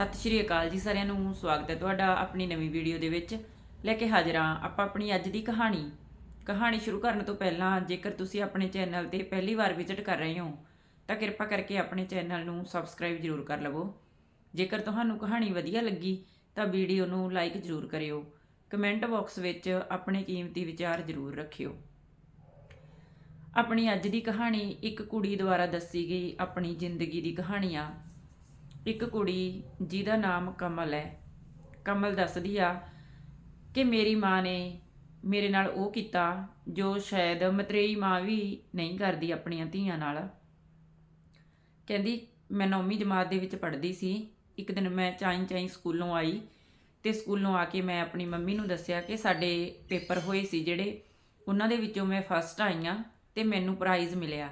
ਸਤਿ ਸ਼੍ਰੀ ਅਕਾਲ ਜੀ ਸਾਰਿਆਂ ਨੂੰ, ਸਵਾਗਤ ਹੈ ਤੁਹਾਡਾ ਆਪਣੀ ਨਵੀਂ ਵੀਡੀਓ ਦੇ ਵਿੱਚ। ਲੈ ਕੇ ਹਾਜ਼ਰ ਹਾਂ ਆਪਾਂ ਆਪਣੀ ਅੱਜ ਦੀ ਕਹਾਣੀ। ਕਹਾਣੀ ਸ਼ੁਰੂ ਕਰਨ ਤੋਂ ਪਹਿਲਾਂ ਜੇਕਰ ਤੁਸੀਂ ਆਪਣੇ ਚੈਨਲ ਤੇ ਪਹਿਲੀ ਵਾਰ ਵਿਜ਼ਿਟ ਕਰ ਰਹੇ ਹੋ, ਤਾਂ ਕਿਰਪਾ ਕਰਕੇ ਆਪਣੇ ਚੈਨਲ ਨੂੰ ਸਬਸਕ੍ਰਾਈਬ ਜ਼ਰੂਰ ਕਰ ਲਵੋ। ਜੇਕਰ ਤੁਹਾਨੂੰ ਕਹਾਣੀ ਵਧੀਆ ਲੱਗੀ, ਤਾਂ ਵੀਡੀਓ ਨੂੰ ਲਾਈਕ ਜ਼ਰੂਰ ਕਰਿਓ। ਕਮੈਂਟ ਬਾਕਸ ਵਿੱਚ ਆਪਣੇ ਕੀਮਤੀ ਵਿਚਾਰ ਜ਼ਰੂਰ ਰੱਖਿਓ। ਆਪਣੀ ਅੱਜ ਦੀ ਕਹਾਣੀ ਇੱਕ ਕੁੜੀ ਦੁਆਰਾ ਦੱਸੀ ਗਈ ਆਪਣੀ ਜ਼ਿੰਦਗੀ ਦੀ ਕਹਾਣੀ ਆ। ਇੱਕ ਕੁੜੀ ਜਿਹਦਾ ਨਾਮ ਕਮਲ ਹੈ। ਕਮਲ ਦੱਸਦੀ ਆ ਕਿ ਮੇਰੀ ਮਾਂ ਨੇ ਮੇਰੇ ਨਾਲ ਉਹ ਕੀਤਾ ਜੋ ਸ਼ਾਇਦ ਮਤਰੇਈ ਮਾਂ ਵੀ ਨਹੀਂ ਕਰਦੀ ਆਪਣੀਆਂ ਧੀਆਂ ਨਾਲ। ਕਹਿੰਦੀ, ਮੈਂ ਨੌਵੀਂ ਜਮਾਤ ਦੇ ਵਿੱਚ ਪੜ੍ਹਦੀ ਸੀ। ਇੱਕ ਦਿਨ ਮੈਂ ਚਾਈਂ ਚਾਈਂ ਸਕੂਲੋਂ ਆਈ ਤੇ ਸਕੂਲੋਂ ਆ ਕੇ ਮੈਂ ਆਪਣੀ ਮੰਮੀ ਨੂੰ ਦੱਸਿਆ ਕਿ ਸਾਡੇ ਪੇਪਰ ਹੋਏ ਸੀ ਜਿਹੜੇ। ਉਹਨਾਂ ਦੇ ਵਿੱਚੋਂ ਮੈਂ ਫਸਟ ਆਈ ਹਾਂ ਤੇ ਮੈਨੂੰ ਪ੍ਰਾਈਜ਼ ਮਿਲਿਆ।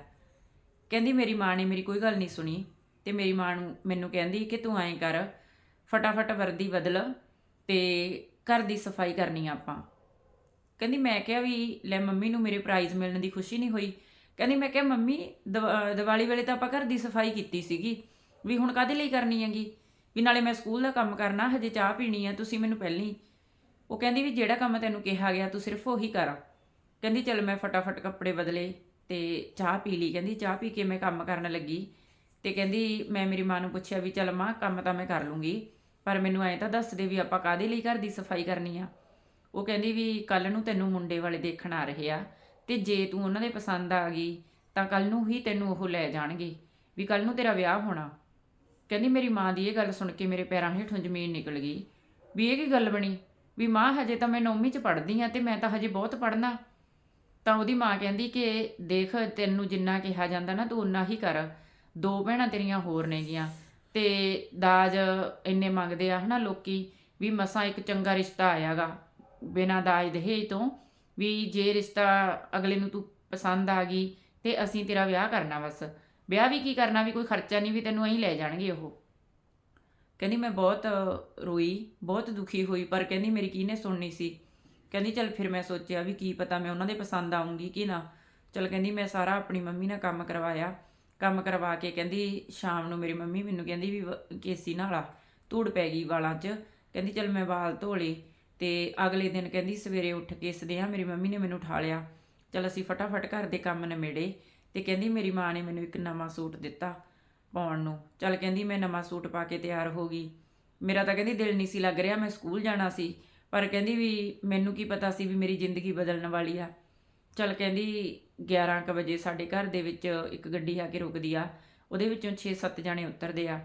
ਕਹਿੰਦੀ, ਮੇਰੀ ਮਾਂ ਨੇ ਮੇਰੀ ਕੋਈ ਗੱਲ ਨਹੀਂ ਸੁਣੀ। ਤੇ ਮੇਰੀ ਮਾਂ ਨੂੰ ਮੈਨੂੰ ਕਹਿੰਦੀ ਕਿ ਤੂੰ ਐਂ ਕਰ, ਫਟਾਫਟ ਵਰਦੀ ਬਦਲ ਤੇ ਘਰ ਦੀ ਸਫ਼ਾਈ ਕਰਨੀ ਆ ਆਪਾਂ। ਕਹਿੰਦੀ ਮੈਂ ਕਿਹਾ ਵੀ ਲੈ ਮੰਮੀ ਨੂੰ ਮੇਰੇ ਪ੍ਰਾਈਜ਼ ਮਿਲਣ ਦੀ ਖੁਸ਼ੀ ਨਹੀਂ ਹੋਈ। ਕਹਿੰਦੀ ਮੈਂ ਕਿਹਾ ਮੰਮੀ, ਦੀਵਾ- ਦੀਵਾਲੀ ਵੇਲੇ ਤਾਂ ਆਪਾਂ ਘਰ ਦੀ ਸਫ਼ਾਈ ਕੀਤੀ ਸੀਗੀ, ਵੀ ਹੁਣ ਕਾਦੇ ਲਈ ਕਰਨੀ ਹੈਗੀ? ਵੀ ਨਾਲੇ ਮੈਂ ਸਕੂਲ ਦਾ ਕੰਮ ਕਰਨਾ, ਹਜੇ ਚਾਹ ਪੀਣੀ ਆ, ਤੁਸੀਂ ਮੈਨੂੰ ਪਹਿਲੀ, ਉਹ ਕਹਿੰਦੀ ਵੀ ਜਿਹੜਾ ਕੰਮ ਤੈਨੂੰ ਕਿਹਾ ਗਿਆ ਤੂੰ ਸਿਰਫ ਉਹੀ ਕਰ। ਕਹਿੰਦੀ ਚਲ ਮੈਂ ਫਟਾਫਟ ਕੱਪੜੇ ਬਦਲੇ ਤੇ ਚਾਹ ਪੀ ਲਈ। ਕਹਿੰਦੀ ਚਾਹ ਪੀ ਕੇ ਮੈਂ ਕੰਮ ਕਰਨ ਲੱਗੀ। ਤੇ ਕਹਿੰਦੀ ਮੈਂ ਮੇਰੀ ਮਾਂ ਨੂੰ ਪੁੱਛਿਆ ਵੀ ਚੱਲ ਮਾਂ, ਕੰਮ ਤਾਂ ਮੈਂ ਕਰ ਲੂੰਗੀ, ਪਰ ਮੈਨੂੰ ਐਂ ਤਾਂ ਦੱਸ ਦੇ ਵੀ ਆਪਾਂ ਕਾਦੇ ਲਈ ਘਰ ਦੀ ਸਫ਼ਾਈ ਕਰਨੀ ਆ। ਉਹ ਕਹਿੰਦੀ ਵੀ ਕੱਲ ਨੂੰ ਤੈਨੂੰ ਮੁੰਡੇ ਵਾਲੇ ਦੇਖਣ ਆ ਰਹੇ ਆ, ਤੇ ਜੇ ਤੂੰ ਉਹਨਾਂ ਦੇ ਪਸੰਦ ਆ ਗਈ, ਤਾਂ ਕੱਲ ਨੂੰ ਹੀ ਤੈਨੂੰ ਉਹ ਲੈ ਜਾਣਗੇ, ਵੀ ਕੱਲ ਨੂੰ ਤੇਰਾ ਵਿਆਹ ਹੋਣਾ। ਕਹਿੰਦੀ ਮੇਰੀ ਮਾਂ ਦੀ ਇਹ ਗੱਲ ਸੁਣ ਕੇ ਮੇਰੇ ਪੈਰਾਂ ਹੇਠੋਂ ਜ਼ਮੀਨ ਨਿਕਲ ਗਈ। ਵੀ ਇਹ ਕੀ ਗੱਲ ਬਣੀ? ਵੀ ਮਾਂ, ਹਜੇ ਤਾਂ ਮੈਂ ਨੌਵੀਂ ਚ ਪੜ੍ਹਦੀ ਆ ਤੇ ਮੈਂ ਤਾਂ ਹਜੇ ਬਹੁਤ ਪੜ੍ਹਨਾ। ਤਾਂ ਉਹਦੀ ਮਾਂ ਕਹਿੰਦੀ ਕਿ ਦੇਖ, ਤੈਨੂੰ ਜਿੰਨਾ ਕਿਹਾ ਜਾਂਦਾ ਨਾ ਤੂੰ ਉਨਾ ਹੀ ਕਰ। ਦੋ ਭੈਣਾਂ ਤੇਰੀਆਂ ਹੋਰ ਨੇਗੀਆਂ ਤੇ ਦਾਜ ਇੰਨੇ ਮੰਗਦੇ ਆ ਹਨਾ ਲੋਕੀ ਵੀ ਮਸਾਂ ਇੱਕ ਚੰਗਾ ਰਿਸ਼ਤਾ ਆਇਆਗਾ ਬਿਨਾਂ ਦਾਜ ਦਹੇਜ ਤੋਂ ਵੀ ਜੇ ਰਿਸ਼ਤਾ ਅਗਲੇ ਨੂੰ ਤੂੰ ਪਸੰਦ ਆ ਗਈ ਤੇ ਅਸੀਂ ਤੇਰਾ ਵਿਆਹ ਕਰਨਾ ਬਸ। ਵਿਆਹ ਵੀ ਕੀ ਕਰਨਾ ਵੀ ਕੋਈ ਖਰਚਾ ਨਹੀਂ ਵੀ ਤੈਨੂੰ ਅਸੀਂ ਲੈ ਜਾਣਗੇ ਉਹ। ਕਹਿੰਦੀ ਮੈਂ ਬਹੁਤ ਰੋਈ, ਬਹੁਤ ਦੁਖੀ ਹੋਈ, ਪਰ ਕਹਿੰਦੀ ਮੇਰੀ ਕਿਹਨੇ ਸੁਣਨੀ ਸੀ? ਕਹਿੰਦੀ ਚਲ ਫਿਰ ਮੈਂ ਸੋਚਿਆ ਵੀ ਕੀ ਪਤਾ ਮੈਂ ਉਹਨਾਂ ਦੇ ਪਸੰਦ ਆਉਂਗੀ ਕਿ ਨਾ। ਚਲ ਕਹਿੰਦੀ ਮੈਂ ਸਾਰਾ ਆਪਣੀ ਮੰਮੀ ਨਾਲ ਕੰਮ ਕਰਵਾਇਆ। ਕੰਮ ਕਰਵਾ ਕੇ ਕਹਿੰਦੀ ਸ਼ਾਮ ਨੂੰ ਮੇਰੀ ਮੰਮੀ ਮੈਨੂੰ ਕਹਿੰਦੀ ਵੀ ਵ- ਕੇਸੀ ਨਾਲਾ ਧੂੜ ਪੈ ਗਈ ਵਾਲਾਂ 'ਚ। ਕਹਿੰਦੀ ਚਲ ਮੈਂ ਵਾਲ ਧੋ ਲਏ ਤੇ ਅਗਲੇ ਦਿਨ ਕਹਿੰਦੀ ਸਵੇਰੇ ਉੱਠ ਕੇ ਸਦਿਆਂ ਮੇਰੀ ਮੰਮੀ ਨੇ ਮੈਨੂੰ ਉਠਾ ਲਿਆ। ਚਲ ਅਸੀਂ ਫਟਾਫਟ ਘਰ ਦੇ ਕੰਮ ਨਿਮੇੜੇ। ਤੇ ਕਹਿੰਦੀ ਮੇਰੀ ਮਾਂ ਨੇ ਮੈਨੂੰ ਇੱਕ ਨਵਾਂ ਸੂਟ ਦਿੱਤਾ ਪਾਉਣ ਨੂੰ। ਚਲ ਕਹਿੰਦੀ ਮੈਂ ਨਵਾਂ ਸੂਟ ਪਾ ਕੇ ਤਿਆਰ ਹੋ ਗਈ। ਮੇਰਾ ਤਾਂ ਕਹਿੰਦੀ ਦਿਲ ਨਹੀਂ ਸੀ ਲੱਗ ਰਿਹਾ ਮੈਂ ਸਕੂਲ ਜਾਣਾ ਸੀ। ਪਰ ਕਹਿੰਦੀ ਵੀ ਮੈਨੂੰ ਕੀ ਪਤਾ ਸੀ ਵੀ ਮੇਰੀ ਜ਼ਿੰਦਗੀ ਬਦਲਣ ਵਾਲੀ ਆ। ਚਲ ਕਹਿੰਦੀ 11 ਕੁ ਵਜੇ ਸਾਡੇ ਘਰ ਦੇ ਵਿੱਚ ਇੱਕ ਗੱਡੀ ਆ ਕੇ ਰੁਕਦੀ ਆ, ਉਹਦੇ ਵਿੱਚੋਂ 6-7 ਜਾਣੇ ਉਤਰਦੇ ਆ।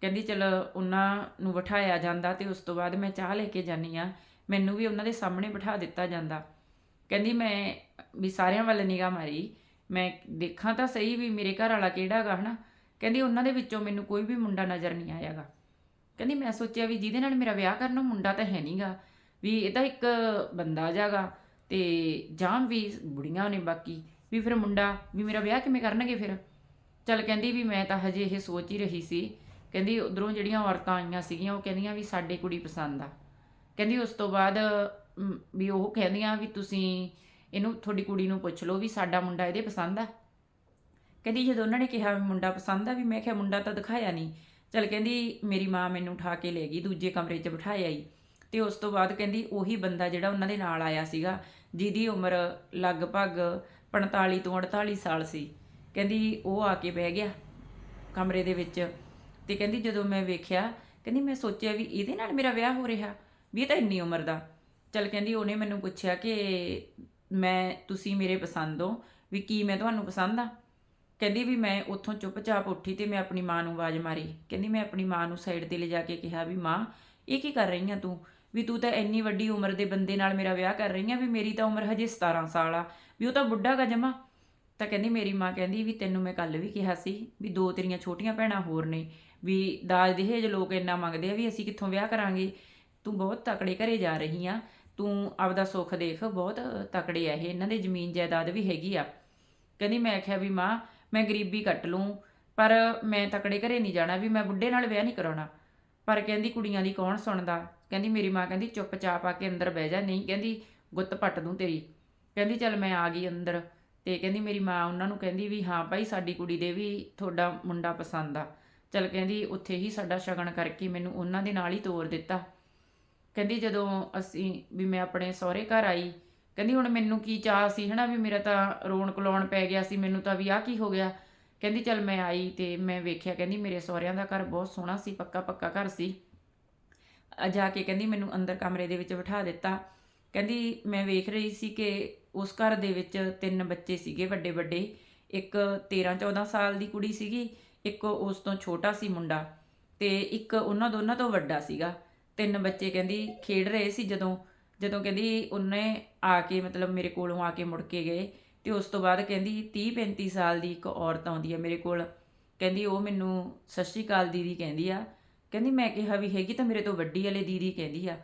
ਕਹਿੰਦੀ, ਚਲ ਉਹਨਾਂ ਨੂੰ ਬਿਠਾਇਆ ਜਾਂਦਾ ਤੇ ਉਸ ਤੋਂ ਬਾਅਦ ਮੈਂ ਚਾਹ ਲੈ ਕੇ ਜਾਨੀ ਆ। ਮੈਨੂੰ ਵੀ ਉਹਨਾਂ ਦੇ ਸਾਹਮਣੇ ਬਿਠਾ ਦਿੱਤਾ ਜਾਂਦਾ। ਕਹਿੰਦੀ, ਮੈਂ ਵੀ ਸਾਰਿਆਂ ਵੱਲ ਨਿਗਾਹ ਮਾਰੀ। ਮੈਂ ਦੇਖਾਂ ਤਾਂ ਸਹੀ ਵੀ ਮੇਰੇ ਘਰ ਵਾਲਾ ਕਿਹੜਾ ਗਾ ਹਨਾ? ਕਹਿੰਦੀ, ਉਹਨਾਂ ਦੇ ਵਿੱਚੋਂ ਮੈਨੂੰ ਕੋਈ ਵੀ ਮੁੰਡਾ ਨਜ਼ਰ ਨਹੀਂ ਆਇਆਗਾ ਕਹਿੰਦੀ, ਮੈਂ ਸੋਚਿਆ ਵੀ ਜਿਹਦੇ ਨਾਲ ਮੇਰਾ ਵਿਆਹ ਕਰਨ ਉਹ ਮੁੰਡਾ ਤਾਂ ਹੈ ਨਹੀਂਗਾ ਵੀ ਇਹ ਤਾਂ ਇੱਕ ਬੰਦਾ ਜਾਗਾ ਤੇ ਜਾਂ ਵੀ ਬੁੜੀਆਂ ਨੇ ਬਾਕੀ, ਵੀ ਫਿਰ ਮੁੰਡਾ, ਵੀ ਮੇਰਾ ਵਿਆਹ ਕਿਵੇਂ ਕਰਨਗੇ ਫਿਰ? ਚੱਲ ਕਹਿੰਦੀ ਵੀ ਮੈਂ ਤਾਂ ਹਜੇ ਇਹ ਸੋਚ ਹੀ ਰਹੀ ਸੀ। ਕਹਿੰਦੀ ਉਧਰੋਂ ਜਿਹੜੀਆਂ ਔਰਤਾਂ ਆਈਆਂ ਸੀਗੀਆਂ, ਉਹ ਕਹਿੰਦੀਆਂ ਵੀ ਸਾਡੇ ਕੁੜੀ ਪਸੰਦ ਆ। ਕਹਿੰਦੀ ਉਸ ਤੋਂ ਬਾਅਦ ਵੀ ਉਹ ਕਹਿੰਦੀਆਂ ਵੀ ਤੁਸੀਂ ਇਹਨੂੰ, ਤੁਹਾਡੀ ਕੁੜੀ ਨੂੰ ਪੁੱਛ ਲਓ ਵੀ ਸਾਡਾ ਮੁੰਡਾ ਇਹਦੇ ਪਸੰਦ ਆ। ਕਹਿੰਦੀ ਜਦੋਂ ਉਹਨਾਂ ਨੇ ਕਿਹਾ ਵੀ ਮੁੰਡਾ ਪਸੰਦ ਆ, ਵੀ ਮੈਂ ਕਿਹਾ ਮੁੰਡਾ ਤਾਂ ਦਿਖਾਇਆ ਨਹੀਂ। ਚਲ ਕਹਿੰਦੀ ਮੇਰੀ ਮਾਂ ਮੈਨੂੰ ਉਠਾ ਕੇ ਲੈ ਗਈ, ਦੂਜੇ ਕਮਰੇ 'ਚ ਬਿਠਾਇਆ ਹੀ ਤੇ ਉਸ ਤੋਂ ਬਾਅਦ ਕਹਿੰਦੀ ਉਹੀ ਬੰਦਾ ਜਿਹੜਾ ਉਹਨਾਂ ਦੇ ਨਾਲ ਆਇਆ ਸੀਗਾ ਜਿਹਦੀ ਉਮਰ ਲਗਭਗ 45 ਤੋਂ 48 ਸਾਲ ਸੀ। ਕਹਿੰਦੀ ਉਹ ਆ ਕੇ ਬਹਿ ਗਿਆ ਕਮਰੇ ਦੇ ਵਿੱਚ ਤੇ ਕਹਿੰਦੀ ਜਦੋਂ ਮੈਂ ਵੇਖਿਆ, ਕਹਿੰਦੀ ਮੈਂ ਸੋਚਿਆ ਵੀ ਇਹਦੇ ਨਾਲ ਮੇਰਾ ਵਿਆਹ ਹੋ ਰਿਹਾ, ਵੀ ਇਹ ਤਾਂ ਇੰਨੀ ਉਮਰ ਦਾ। ਚਲ ਕਹਿੰਦੀ ਉਹਨੇ ਮੈਨੂੰ ਪੁੱਛਿਆ ਕਿ ਮੈਂ, ਤੁਸੀਂ ਮੇਰੇ ਪਸੰਦ ਹੋ, ਵੀ ਕੀ ਮੈਂ ਤੁਹਾਨੂੰ ਪਸੰਦ ਆ? ਕਹਿੰਦੀ ਵੀ ਮੈਂ ਉੱਥੋਂ ਚੁੱਪਚਾਪ ਉੱਠੀ ਤੇ ਮੈਂ ਆਪਣੀ ਮਾਂ ਨੂੰ ਆਵਾਜ਼ ਮਾਰੀ। ਕਹਿੰਦੀ ਮੈਂ ਆਪਣੀ ਮਾਂ ਨੂੰ ਸਾਈਡ ਤੇ ਲਿਜਾ ਕੇ ਕਿਹਾ ਵੀ ਮਾਂ, ਇਹ ਕੀ ਕਰ ਰਹੀ ਆ ਤੂੰ? ਵੀ ਤੂੰ ਤਾਂ ਇੰਨੀ ਵੱਡੀ ਉਮਰ ਦੇ ਬੰਦੇ ਨਾਲ ਮੇਰਾ ਵਿਆਹ ਕਰ ਰਹੀ ਆ, ਵੀ ਮੇਰੀ ਤਾਂ ਉਮਰ ਹਜੇ 17 ਸਾਲ ਆ। ਵੀ ਉਹ ਤਾਂ ਬੁੱਢਾ ਗਾ ਜਮਾ। ਤਾਂ ਕਹਿੰਦੀ ਮੇਰੀ ਮਾਂ ਕਹਿੰਦੀ ਵੀ ਤੈਨੂੰ ਮੈਂ ਕੱਲ ਵੀ ਕਿਹਾ ਸੀ ਵੀ ਦੋ ਤੇਰੀਆਂ ਛੋਟੀਆਂ ਭੈਣਾਂ ਹੋਰ ਨੇ, ਵੀ ਦਾਜ ਦਹੇਜ ਲੋਕ ਇੰਨਾ ਮੰਗਦੇ ਆ ਵੀ ਅਸੀਂ ਕਿੱਥੋਂ ਵਿਆਹ ਕਰਾਂਗੇ। ਤੂੰ ਬਹੁਤ ਤਕੜੇ ਘਰੇ ਜਾ ਰਹੀ ਆ, ਤੂੰ ਆਪਦਾ ਸੁੱਖ ਦੇਖ, ਬਹੁਤ ਤਕੜੇ ਆ ਇਹ, ਇਹਨਾਂ ਦੇ ਜ਼ਮੀਨ ਜਾਇਦਾਦ ਵੀ ਹੈਗੀ ਆ। ਕਹਿੰਦੀ ਮੈਂ ਆਖਿਆ ਵੀ ਮਾਂ, ਮੈਂ ਗਰੀਬੀ ਕੱਟ ਲੂੰ, ਪਰ ਮੈਂ ਤਕੜੇ ਘਰੇ ਨਹੀਂ ਜਾਣਾ, ਵੀ ਮੈਂ ਬੁੱਢੇ ਨਾਲ ਵਿਆਹ ਨਹੀਂ ਕਰਾਉਣਾ। ਪਰ ਕਹਿੰਦੀ ਕੁੜੀਆਂ ਦੀ ਕੌਣ ਸੁਣਦਾ? ਕਹਿੰਦੀ ਮੇਰੀ ਮਾਂ ਕਹਿੰਦੀ ਚੁੱਪਚਾਪ ਆ ਕੇ ਅੰਦਰ ਬਹਿ ਜਾ, ਨਹੀਂ ਕਹਿੰਦੀ ਗੁੱਤ ਪੱਟ ਦੂੰ ਤੇਰੀ। ਕਹਿੰਦੀ ਚੱਲ ਮੈਂ ਆ ਗਈ ਅੰਦਰ ਤੇ ਕਹਿੰਦੀ ਮੇਰੀ ਮਾਂ ਉਹਨਾਂ ਨੂੰ ਕਹਿੰਦੀ ਵੀ ਹਾਂ ਭਾਈ ਸਾਡੀ ਕੁੜੀ ਦੇ ਵੀ ਤੁਹਾਡਾ ਮੁੰਡਾ ਪਸੰਦ ਆ। ਚੱਲ ਕਹਿੰਦੀ ਉੱਥੇ ਹੀ ਸਾਡਾ ਸ਼ਗਨ ਕਰਕੇ ਮੈਨੂੰ ਉਹਨਾਂ ਦੇ ਨਾਲ ਹੀ ਤੋਰ ਦਿੱਤਾ। ਕਹਿੰਦੀ ਜਦੋਂ ਅਸੀਂ ਵੀ ਮੈਂ ਆਪਣੇ ਸਹੁਰੇ ਘਰ ਆਈ, ਕਹਿੰਦੀ ਹੁਣ ਮੈਨੂੰ ਕੀ ਚਾਹ ਸੀ ਹਨਾ ਵੀ ਮੇਰਾ ਤਾਂ ਰੋਣ ਕਲਾਉਣ ਪੈ ਗਿਆ ਸੀ, ਮੈਨੂੰ ਤਾਂ ਵੀ ਆਹ ਕੀ ਹੋ ਗਿਆ। ਕਹਿੰਦੀ ਚੱਲ ਮੈਂ ਆਈ ਤੇ ਮੈਂ ਵੇਖਿਆ, ਕਹਿੰਦੀ ਮੇਰੇ ਸਹੁਰਿਆਂ ਦਾ ਘਰ ਬਹੁਤ ਸੋਹਣਾ ਸੀ ਪੱਕਾ ਪੱਕਾ ਘਰ ਸੀ। ਜਾ ਕੇ ਕਹਿੰਦੀ ਮੈਨੂੰ ਅੰਦਰ ਕਮਰੇ ਦੇ ਵਿੱਚ ਬਿਠਾ ਦਿੱਤਾ। ਕਹਿੰਦੀ ਮੈਂ ਵੇਖ ਰਹੀ ਸੀ ਕਿ ਉਸ ਘਰ ਦੇ ਵਿੱਚ ਤਿੰਨ ਬੱਚੇ ਸੀਗੇ ਵੱਡੇ ਵੱਡੇ। ਇੱਕ 13 14 ਸਾਲ ਦੀ ਕੁੜੀ ਸੀਗੀ, ਇੱਕ ਉਸ ਤੋਂ ਛੋਟਾ ਸੀ ਮੁੰਡਾ ਤੇ ਇੱਕ ਉਹਨਾਂ ਦੋਨਾਂ ਤੋਂ ਵੱਡਾ ਸੀਗਾ। ਤਿੰਨ ਬੱਚੇ ਕਹਿੰਦੀ ਖੇਡ ਰਹੇ ਸੀ ਜਦੋਂ ਜਦੋਂ ਕਹਿੰਦੀ ਉਹਨੇ ਆ ਕੇ ਮਤਲਬ ਮੇਰੇ ਕੋਲੋਂ ਆ ਕੇ ਮੁੜ ਕੇ ਗਏ ਤੇ ਉਸ ਤੋਂ ਬਾਅਦ ਕਹਿੰਦੀ 30 35 ਸਾਲ ਦੀ ਇੱਕ ਔਰਤ ਆਉਂਦੀ ਹੈ ਮੇਰੇ ਕੋਲ। ਕਹਿੰਦੀ ਉਹ ਮੈਨੂੰ ਸਤਿ ਸ਼੍ਰੀ ਅਕਾਲ ਦੀਦੀ ਕਹਿੰਦੀ ਆ। ਕਹਿੰਦੀ ਮੈਂ ਕਿਹਾ ਵੀ ਹੈਗੀ ਤਾਂ ਮੇਰੇ ਤੋਂ ਵੱਡੀ ਵਾਲੇ ਦੀਦੀ ਕਹਿੰਦੀ ਆ।